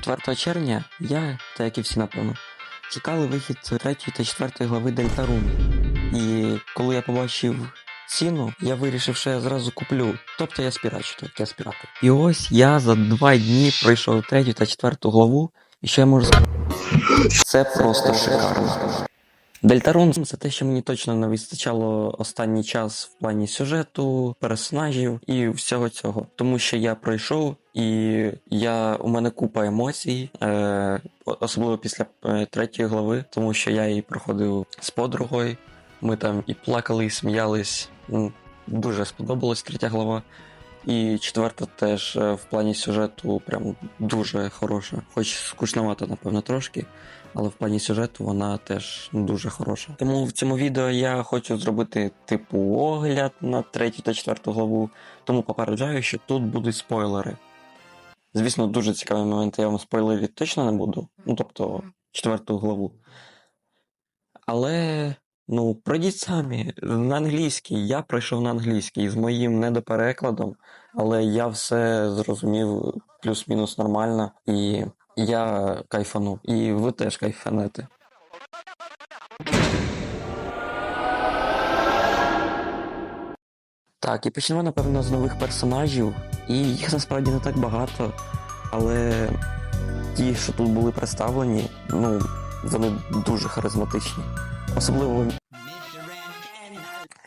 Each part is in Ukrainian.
4 червня я, та як і всі напевно, чекали вихід 3 та 4 глави Дельтарун. І коли я побачив ціну, я вирішив, що я зразу куплю. Тобто я спірачу, так я спірати. І ось я за два дні пройшов 3 та 4 главу, і що я можу сказати? Це просто шикарно. Дельтарун це те, що мені точно не вистачало останній час в плані сюжету, персонажів і всього цього. Тому що я пройшов, і я у мене купа емоцій, е, особливо після е, третьої глави, тому що я її проходив з подругою. Ми там і плакали, і сміялись. Дуже сподобалась третя глава. І четверта теж е, в плані сюжету прям дуже хороша. Хоч скучновато, напевно, трошки, але в плані сюжету вона теж дуже хороша. Тому в цьому відео я хочу зробити типу огляд на третю та четверту главу, тому попереджаю, що тут будуть спойлери. Звісно, дуже цікаві моменти я вам спойлерити точно не буду. Ну, тобто, четверту главу. Але, ну, пройдіть самі на англійській. Я пройшов на англійській з моїм недоперекладом, але я все зрозумів плюс-мінус нормально, і я кайфанув. І ви теж кайфанете. Так, і почнемо, напевно, з нових персонажів. І їх насправді не так багато, але ті, що тут були представлені, ну, вони дуже харизматичні. Особливо.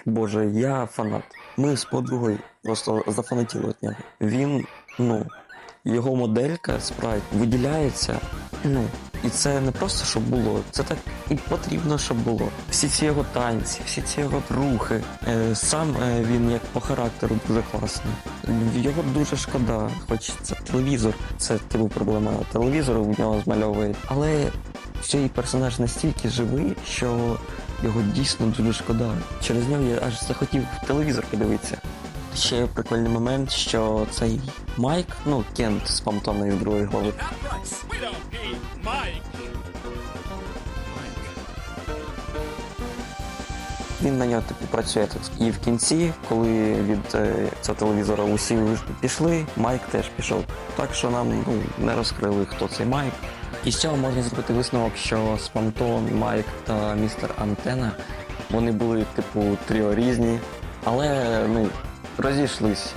Боже, я фанат. Ми з подругою просто зафанатіли від нього. Він, ну, його моделька спрайт виділяється. Ну, і це не просто щоб було, це так і потрібно, щоб було. Всі ці його танці, всі ці його рухи. Е, сам е, він як по характеру дуже класний. Його дуже шкода, хоч це телевізор, це типу проблема телевізору в нього змальовує. Але цей персонаж настільки живий, що його дійсно дуже шкода. Через нього я аж захотів телевізор подивитися. Ще прикольний момент, що цей Майк, ну Кент з Памтона з другої Mike. Він на нього типу працює так. І в кінці, коли від е, цього телевізора усі пішли, Майк теж пішов. Так що нам ну, не розкрили, хто цей Майк. І з цього можна зробити висновок, що Спамтон, Майк та містер Антена вони були, типу, тріо різні, але ну, розійшлись.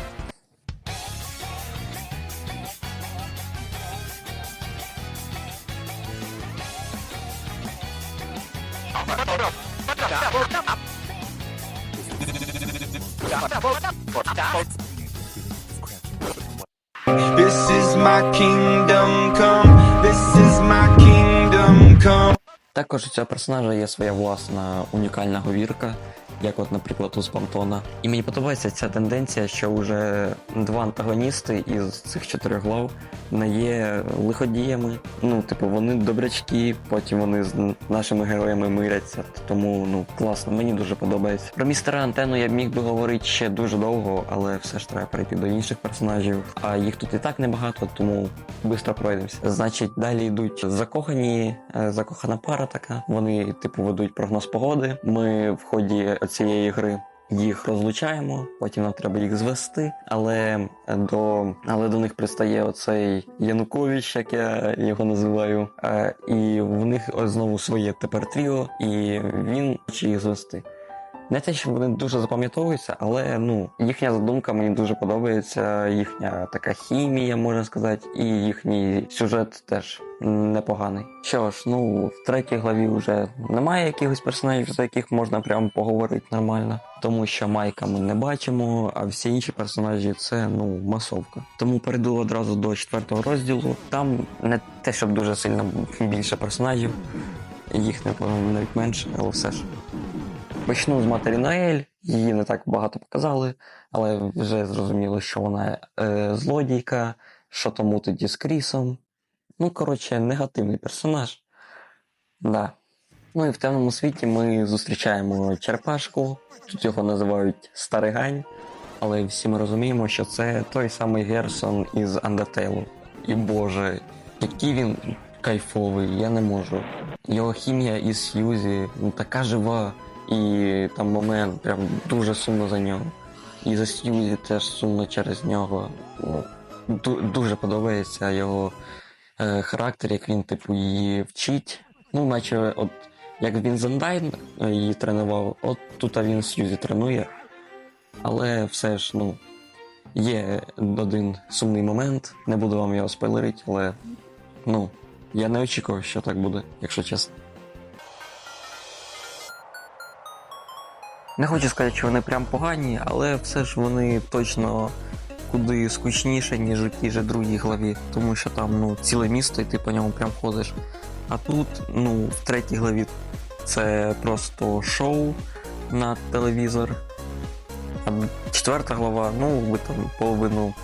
This is my kingdom come. This is my kingdom come. Також у цього персонажа є своя власна унікальна говірка, як от, наприклад, у Спамтона. І мені подобається ця тенденція, що вже два антагоністи із цих чотирьох глав не є лиходіями. Ну, типу, вони добрячки, потім вони з нашими героями миряться. Тому ну класно, мені дуже подобається. Про містера Антену я міг би говорити ще дуже довго, але все ж треба перейти до інших персонажів. А їх тут і так небагато, тому швидко пройдемося. Значить, далі йдуть закохані, е, закохана пара така. Вони, типу, ведуть прогноз погоди. Ми в ході цієї гри. Їх розлучаємо, потім нам треба їх звести, але до, але до них пристає оцей Янукович, як я його називаю. Е, і в них знову своє тепер тріо, і він хоче їх звести. Не те, що вони дуже запам'ятовуються, але ну їхня задумка мені дуже подобається. Їхня така хімія, можна сказати, і їхній сюжет теж непоганий. Що ж, ну в третій главі вже немає якихось персонажів, за яких можна прямо поговорити нормально, тому що Майка ми не бачимо, а всі інші персонажі це ну масовка. Тому перейду одразу до четвертого розділу. Там не те, щоб дуже сильно більше персонажів, їх напевно навіть менше, але все ж. Почну з матері Наель. Її не так багато показали, але вже зрозуміло, що вона е, злодійка, що тому тоді з Крісом. Ну, коротше, негативний персонаж. Да. Ну і в темному світі ми зустрічаємо черепашку. Тут його називають Старигань. Але всі ми розуміємо, що це той самий Герсон із Undertale. І боже, який він кайфовий, я не можу. Його хімія із Сьюзі ну, така жива. І там момент прям дуже сумно за нього. І за Сьюзі теж сумно через нього. Ду- дуже подобається його е, характер, як він, типу, її вчить. Ну, наче, от як він Зендайн е, її тренував, от тут він Сьюзі тренує. Але все ж, ну, є один сумний момент, не буду вам його спойлерити, але ну, я не очікував, що так буде, якщо чесно. Не хочу сказати, що вони прям погані, але все ж вони точно куди скучніше, ніж у тій же другій главі, тому що там ну, ціле місто, і ти по ньому прям ходиш. А тут, ну, в третій главі це просто шоу на телевізор. А четверта глава, ну, ви там половину,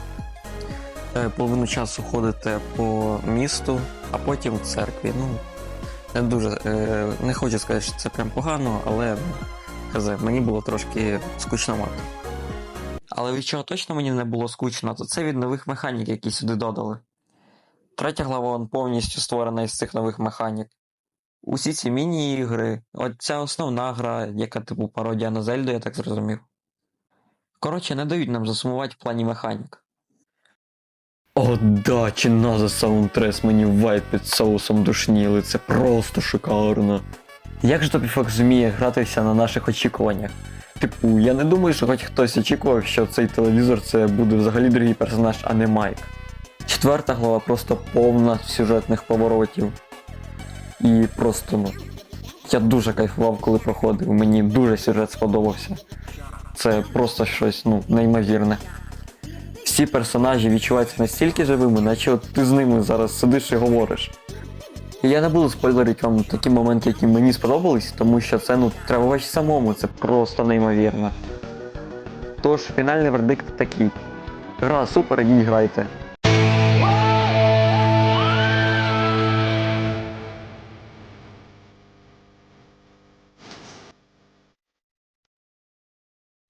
е, половину часу ходите по місту, а потім в церкві. Ну, не дуже. Е, не хочу сказати, що це прям погано, але хз, мені було трошки скучновато. Але від чого точно мені не було скучно, то це від нових механік, які сюди додали. Третя глава вон повністю створена із цих нових механік. Усі ці міні-ігри, ця основна гра, яка типу пародія на Зельду, я так зрозумів. Коротше, не дають нам засумувати в плані механік. О, да, Чиназа саундтрес мені вайт під соусом душніли, це просто шикарно. Як же Топіфок зуміє гратися на наших очікуваннях? Типу, я не думаю, що хоч хтось очікував, що цей телевізор це буде взагалі другий персонаж, а не Майк. Четверта глава просто повна сюжетних поворотів. І просто, ну. Я дуже кайфував, коли проходив. Мені дуже сюжет сподобався. Це просто щось, ну, неймовірне. Всі персонажі відчуваються настільки живими, наче от ти з ними зараз сидиш і говориш. Я не буду спойлерити вам такі моменти, які мені сподобались, тому що це ну треба бачити самому, це просто неймовірно. Тож, фінальний вердикт такий. Гра супер, ідіть грайте.